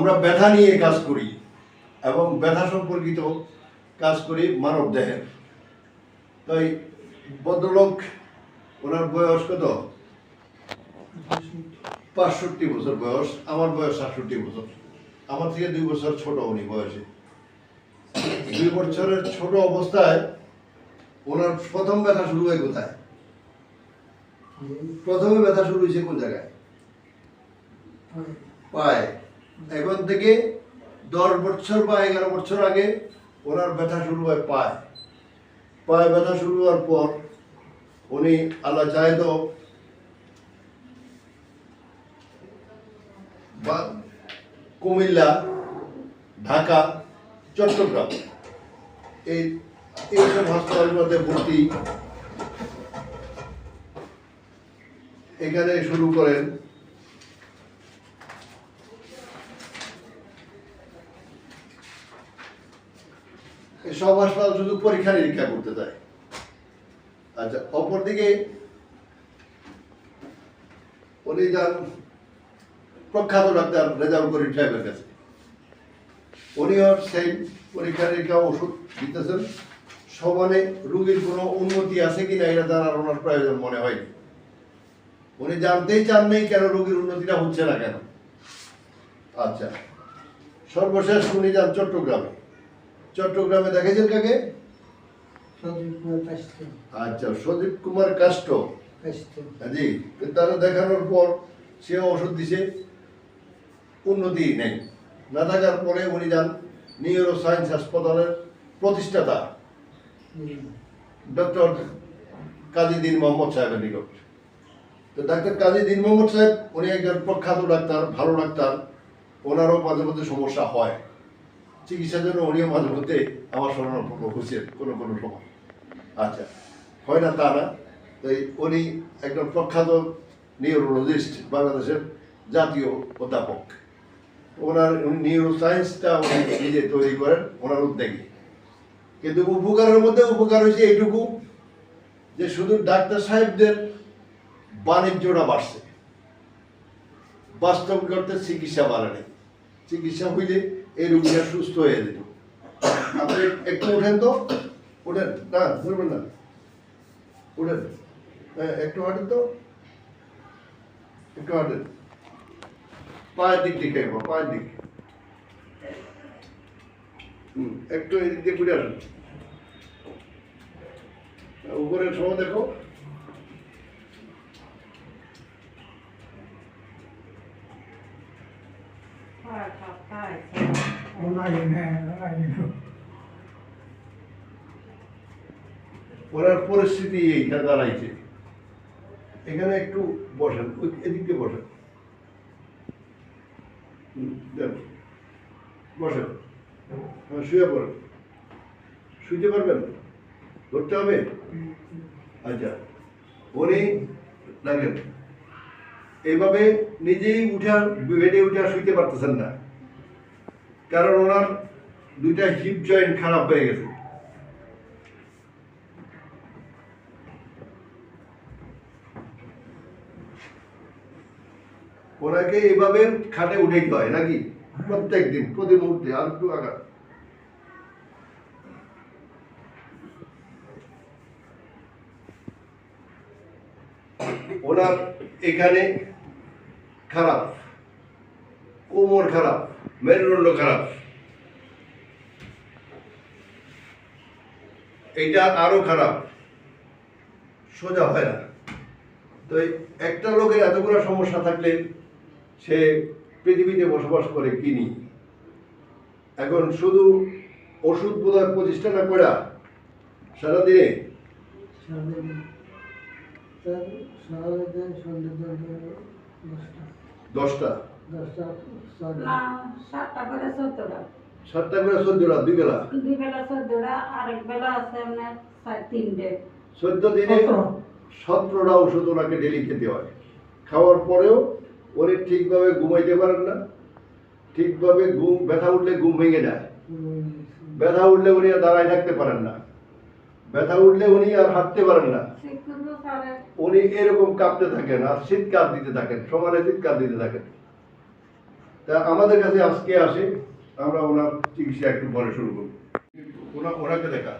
আমরা ব্যথা নিয়ে কাজ করি এবং ব্যথা সম্পর্কিত কাজ করি মানব দেহের তাই ভদ্রলোক, ওনার বয়স কত? পাঁচষট্টি বছর বয়স, আমার বয়স সাতষট্টি বছর। আমার থেকে দুই বছর ছোট উনি বয়সে। দুই বছরের ছোট অবস্থায় ওনার প্রথম ব্যথা শুরু হয় কোথায়? প্রথমে ব্যথা শুরু হয়েছে কোন জায়গায়? পায়। এখন থেকে দশ বছর বা এগারো বছর আগে ওনার ব্যথা শুরু হয় পায়। পায়ে ব্যথা শুরু হওয়ার পর উনি আল্লাহ চায় তো বা কুমিল্লা, ঢাকা, চট্টগ্রাম এই এইসব হাসপাতালগুলোতে ভর্তি। এখানে শুরু করেন সব হাসপাতাল শুধু পরীক্ষা নিরীক্ষা করতে দেয়। আচ্ছা অপরদিকে উনি যান প্রখ্যাত ডাক্তার রেজাউল করিম সাহেবের কাছে। উনিও সেই পরীক্ষা নিরীক্ষা ওষুধ দিতেছেন। সমানে রুগীর কোনো উন্নতি আছে কিনা এটা জানার ওনার প্রয়োজন মনে হয়নি। উনি জানতেই চান নেই কেন রোগীর উন্নতিটা হচ্ছে না কেন। আচ্ছা সর্বশেষ উনি যান চট্টগ্রামে। চট্টগ্রামে দেখেছেন কাকে? আচ্ছা সদীপ কুমার কাষ্ট জি তারা দেখানোর পর সে ওষুধ দিছে উন্নতি নেই। না থাকার পরে উনি যান নিউরো সায়েন্স হাসপাতালের প্রতিষ্ঠাতা। ডক্টর কাজী দিন মোহাম্মদ সাহেবের নিকট। তো ডাক্তার কাজী দিন মোহাম্মদ সাহেব উনি একজন প্রখ্যাত ডাক্তার ভালো ডাক্তার। ওনারও মাঝে মধ্যে সমস্যা হয়। চিকিৎসার জন্য উনিও মাঝে মধ্যে আমার শরণাপন্ন হচ্ছেন কোনো কোনো সময়। আচ্ছা হয় না তা না। তাই উনি একজন প্রখ্যাত নিউরোলজিস্ট, বাংলাদেশের জাতীয় অধ্যাপক। ওনার নিউরো সায়েন্সটা উনি নিজে তৈরি করেন, ওনার উদ্যোগে। কিন্তু উপকারের মধ্যে উপকার হয়েছে এইটুকু, যে শুধু ডাক্তার সাহেবদের বাণিজ্যটা বাড়ছে। বাস্তব করতে চিকিৎসা বাড়ে চিকিৎসা হইলে এই রোগীরা সুস্থ হয়ে যেত আপনি একটু ওঠেন তো। ওঠেন না ধরবেন না। ওঠেন হ্যাঁ একটু হাঁটেন তো। একটু হাঁটেন। পায়ের দিক একবার, পায়ের দিক। হুম, একটু এদিক দিয়ে ঘুরে আসুন। উপরের সময় দেখো। ওনার পরিস্থিতি এইখানে দাঁড়াইছে। এখানে একটু বসেন, ওই এদিকে বসেন। বসেন। হ্যাঁ শুয়ে পড়েন। শুইতে পারবেন? ধরতে হবে? আচ্ছা। উনি দেখেন, এইভাবে নিজেই উঠা, বেডে উঠা শুইতে পারতেছেন না। কারণ ওনার দুইটা হিপ জয়েন্ট খারাপ হয়ে গেছে। ওনাকে এভাবে খাটে উঠাইতে হয় নাকি? প্রত্যেক দিন প্রতি মুহূর্তে আর একটু আঘাত ওনার এখানে খারাপ। কোমর খারাপ মেরুদণ্ড খারাপ। এইটা আরও খারাপ। সোজা হয় না। তো একটা লোকের এতগুলো সমস্যা থাকলে সে পৃথিবীতে বসবাস করে কিনি এখন শুধু ওষুধ বোধহয় প্রতিষ্ঠাটা করা সারাদিনে দশটা। না সাতটা করে চোদ্দটা। সাতটা করে চোদ্দটা দুই বেলা দুই বেলা চোদ্দটা আরেক বেলা আছে আপনার সাড়ে তিনটে। চোদ্দ দিনে সতেরোটা ওষুধ ওনাকে ডেলি খেতে হয়। খাওয়ার পরেও উনি ঠিকভাবে ঘুমাইতে পারেন না ঠিকভাবে ঘুম ব্যথা উঠলে ঘুম ভেঙে যায়। ব্যথা উঠলে উনি আর দাঁড়ায় থাকতে পারেন না। ব্যথা উঠলে উনি আর হাঁটতে পারেন না। উনি এরকম কাঁপতে থাকেন আর চিৎকার দিতে থাকেন সমানে চিৎকার দিতে থাকেন। তা আমাদের কাছে আজকে আসে, আমরা ওনার চিকিৎসা একটু পরে শুরু করব। ওনা ওনাকে দেখা।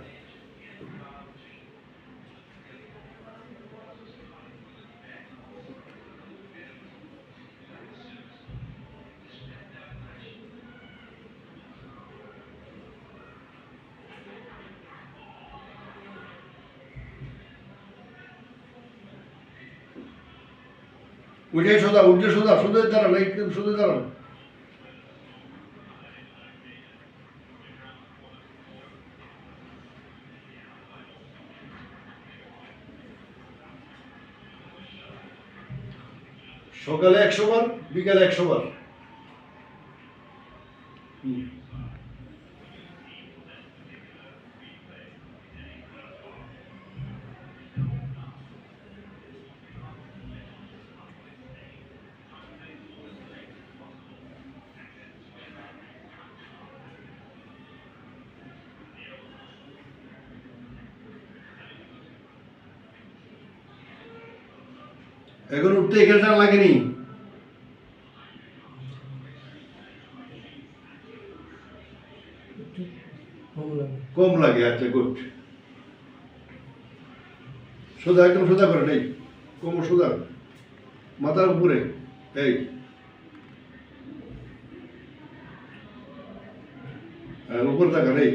উঠে সোজা উঠে সোজা সোজা দাঁড়ান একদম সোজা দাঁড়ান। সকালে একশো বার বিকালে একশো বার। এখন উঠতে এখানে টান লাগেনি। কম লাগে আচ্ছা গুড সোজা, একদম সোজা করে নেই। কোমর সোজা। মাথার উপরে। এই। উপরে তাকান এই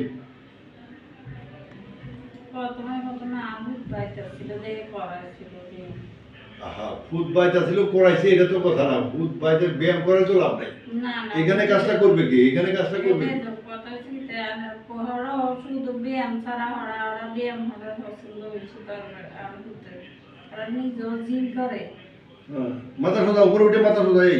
প্রথমে প্রথমে আমিষ বাইতে ছিল যে করাইছিল যে ফুট বাইতা ছিল করাইছে এটা তো কথা না। ভূত বাইতে ব্যায়াম করে তো লাভ নাই। এখানে কাজটা করবে কি? এখানে কাজটা করবে হ্যাঁ, মাথা সোজা উপরে উঠে মাথা সোজা এই।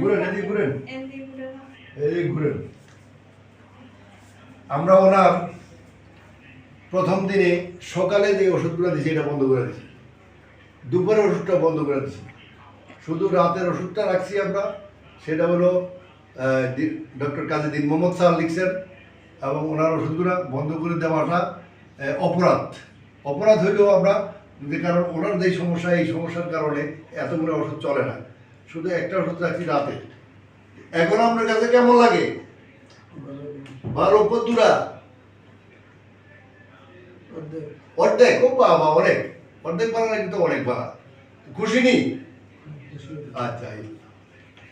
ঘুরেন, এদিকে ঘুরেন। এদিকে ঘুরেন। আমরা ওনার প্রথম দিনে সকালে যে ওষুধগুলো দিয়েছি এটা বন্ধ করে দিয়েছি। দুপুরের ওষুধটা বন্ধ করে দিয়েছি। শুধু রাতের ওষুধটা রাখছি আমরা। সেটা হলো ডক্টর কাজীদ্দিন মোহাম্মদ সাহা লিখছেন এবং ওনার ওষুধগুলো বন্ধ করে দেওয়াটা অপরাধ। অপরাধ হইলেও আমরা কারণ ওনার যে সমস্যা এই সমস্যার কারণে এতগুলো ওষুধ চলে না। শুধু একটা ওষুধ রাখছি রাতে। এখন আপনার কাছে কেমন লাগে? বারো কদ্দুরা অর্ধেক। ও বাবা অনেক। অর্ধেক বাড়া কিন্তু অনেক পাড়া খুশি নি? আচ্ছা